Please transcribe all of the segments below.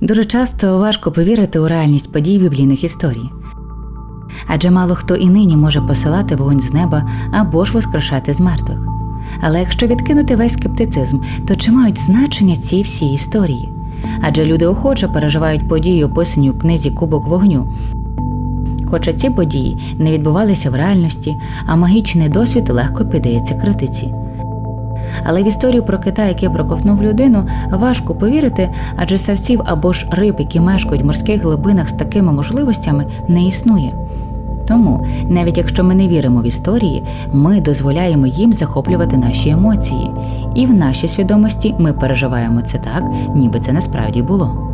Дуже часто важко повірити у реальність подій біблійних історій. Адже мало хто і нині може посилати вогонь з неба або ж воскрешати з мертвих. Але якщо відкинути весь скептицизм, то чи мають значення ці всі історії? Адже люди охоче переживають події, описані у книзі Кубок вогню. Хоча ці події не відбувалися в реальності, а магічний досвід легко піддається критиці. Але в історію про кита, який проковтнув людину, важко повірити, адже савців або ж риб, які мешкають в морських глибинах з такими можливостями, не існує. Тому, навіть якщо ми не віримо в історії, ми дозволяємо їм захоплювати наші емоції, і в нашій свідомості ми переживаємо це так, ніби це насправді було.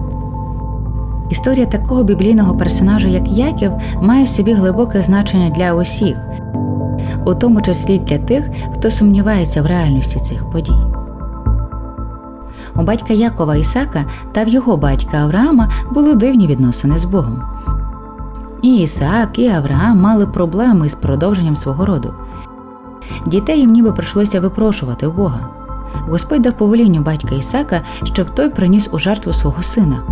Історія такого біблійного персонажа, як Яків, має в собі глибоке значення для усіх, у тому числі для тих, хто сумнівається в реальності цих подій. У батька Якова Ісака та в його батька Авраама були дивні відносини з Богом. І Ісаак, і Авраам мали проблеми з продовженням свого роду. Дітей їм ніби прийшлося випрошувати у Бога. Господь дав повелінню батька Ісака, щоб той приніс у жертву свого сина.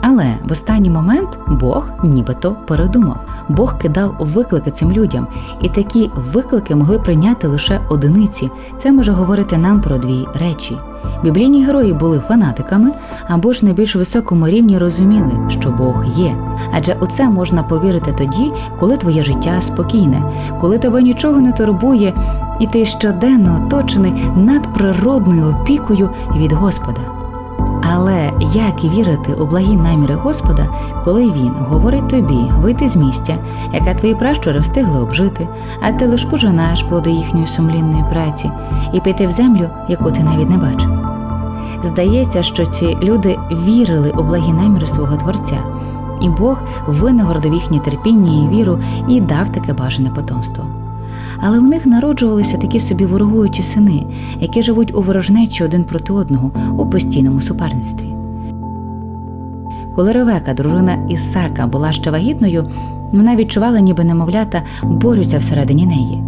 Але в останній момент Бог нібито передумав. Бог кидав виклики цим людям, і такі виклики могли прийняти лише одиниці. Це може говорити нам про дві речі. Біблійні герої були фанатиками або ж на більш високому рівні розуміли, що Бог є. Адже у це можна повірити тоді, коли твоє життя спокійне, коли тебе нічого не турбує, і ти щоденно оточений надприродною опікою від Господа. Але як вірити у благі наміри Господа, коли він говорить тобі вийти з місця, яке твої пращури встигли обжити, а ти лиш пожинаєш плоди їхньої сумлінної праці, і піти в землю, яку ти навіть не бачив? Здається, що ці люди вірили у благі наміри свого Творця, і Бог винагородив їхнє терпіння і віру і дав таке бажане потомство. Але в них народжувалися такі собі ворогуючі сини, які живуть у ворожнечі один проти одного у постійному суперництві. Коли Ревека, дружина Ісака, була ще вагітною, вона відчувала, ніби немовлята борються всередині неї.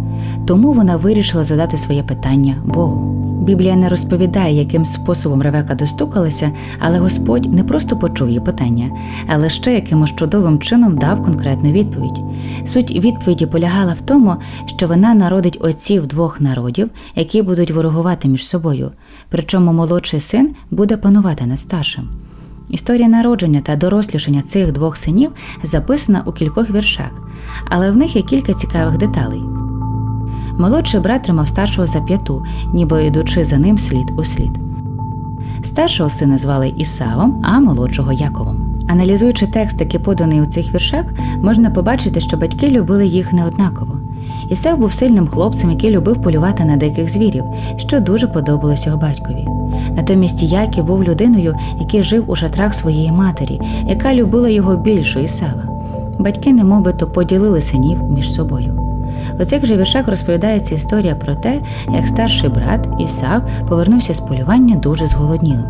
Тому вона вирішила задати своє питання Богу. Біблія не розповідає, яким способом Ревека достукалася, але Господь не просто почув її питання, але ще якимось чудовим чином дав конкретну відповідь. Суть відповіді полягала в тому, що вона народить отців двох народів, які будуть ворогувати між собою. Причому молодший син буде панувати над старшим. Історія народження та дорослішання цих двох синів записана у кількох віршах, але в них є кілька цікавих деталей. Молодший брат тримав старшого за п'яту, ніби йдучи за ним слід у слід. Старшого сина звали Ісавом, а молодшого Яковом. Аналізуючи текст, який поданий у цих віршах, можна побачити, що батьки любили їх неоднаково. Ісав був сильним хлопцем, який любив полювати на диких звірів, що дуже подобалось його батькові. Натомість Яків був людиною, який жив у шатрах своєї матері, яка любила його більше Ісава. Батьки немовбито поділили синів між собою. У цих же віршах розповідається історія про те, як старший брат Ісав повернувся з полювання дуже зголоднілим.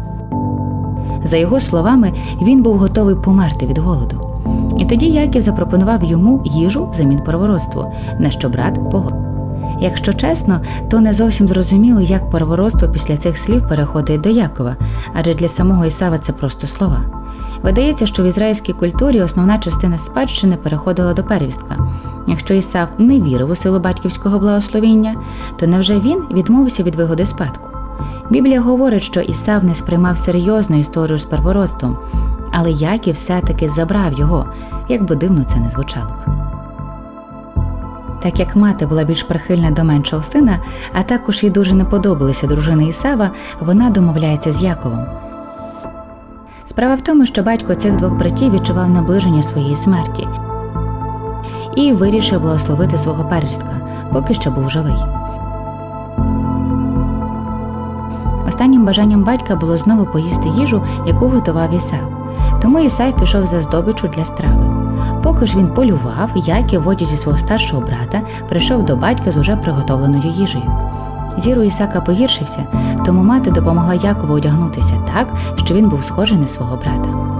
За його словами, він був готовий померти від голоду. І тоді Яків запропонував йому їжу взамін первородству, на що брат погодив. Якщо чесно, то не зовсім зрозуміло, як первородство після цих слів переходить до Якова, адже для самого Ісава це просто слова. Видається, що в ізраїльській культурі основна частина спадщини переходила до первістка. Якщо Ісав не вірив у силу батьківського благословіння, то невже він відмовився від вигоди спадку? Біблія говорить, що Ісав не сприймав серйозну історію з первородством, але Яків все-таки забрав його, як би дивно це не звучало б. Так як мати була більш прихильна до меншого сина, а також їй дуже не подобалися дружини Ісава, вона домовляється з Яковом. Справа в тому, що батько цих двох братів відчував наближення своєї смерті і вирішив благословити свого первістка, поки що був живий. Останнім бажанням батька було знову поїсти їжу, яку готував Ісав. Тому Ісай пішов за здобичу для страви. Поки ж він полював, Яків в одязі свого старшого брата прийшов до батька з уже приготовленою їжею. Зір у Ісака погіршився, тому мати допомогла Якову одягнутися так, що він був схожий на свого брата.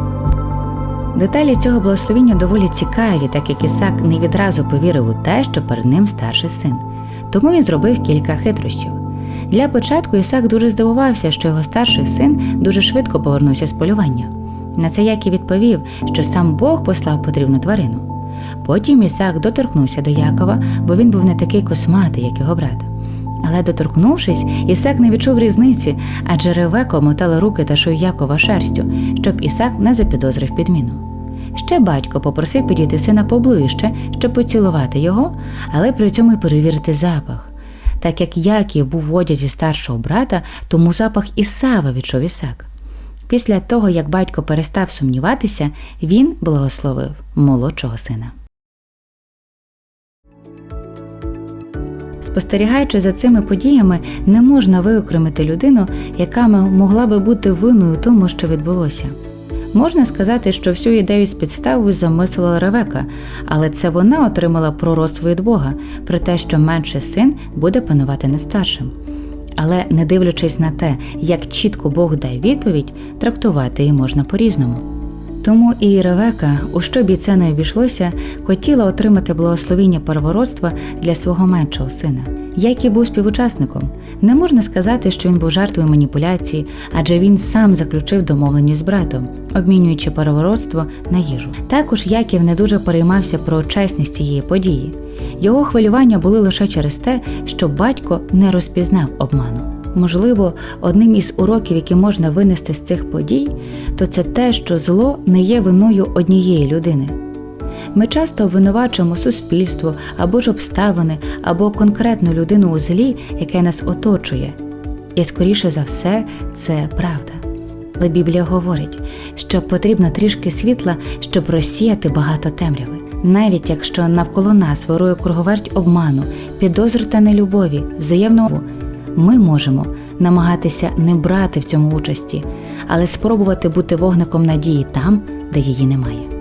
Деталі цього благословіння доволі цікаві, так як Ісак не відразу повірив у те, що перед ним старший син. Тому він зробив кілька хитрощів. Для початку Ісак дуже здивувався, що його старший син дуже швидко повернувся з полювання. На це Яків відповів, що сам Бог послав потрібну тварину. Потім Ісаак доторкнувся до Якова, бо він був не такий косматий, як його брат. Але доторкнувшись, Ісак не відчув різниці, адже Ревека мотала руки та шию шерстю, щоб Ісак не запідозрив підміну. Ще батько попросив підійти сина поближче, щоб поцілувати його, але при цьому й перевірити запах. Так як Яків був в одязі старшого брата, тому запах Ісава відчув Ісак. Після того, як батько перестав сумніватися, він благословив молодшого сина. Спостерігаючи за цими подіями, не можна виокремити людину, яка могла би бути винною тому, що відбулося. Можна сказати, що всю ідею з підставою замислила Ревека, але це вона отримала пророцтво від Бога про те, що менший син буде панувати над старшим. Але не дивлячись на те, як чітко Бог дає відповідь, трактувати її можна по-різному. Тому і Ревека, у що б і це не обійшлося, хотіла отримати благословіння первородства для свого меншого сина. Який був співучасником. Не можна сказати, що він був жертвою маніпуляції, адже він сам заключив домовленість з братом, обмінюючи первородство на їжу. Також Яків не дуже переймався про чесність цієї події. Його хвилювання були лише через те, що батько не розпізнав обману. Можливо, одним із уроків, які можна винести з цих подій, то це те, що зло не є виною однієї людини. Ми часто обвинувачуємо суспільство або ж обставини, або конкретну людину у злі, яке нас оточує. І скоріше за все, це правда. Але Біблія говорить, що потрібно трішки світла, щоб розсіяти багато темряви. Навіть якщо навколо нас вирує круговерть обману, підозр та нелюбові, взаємного, ми можемо намагатися не брати в цьому участі, але спробувати бути вогником надії там, де її немає.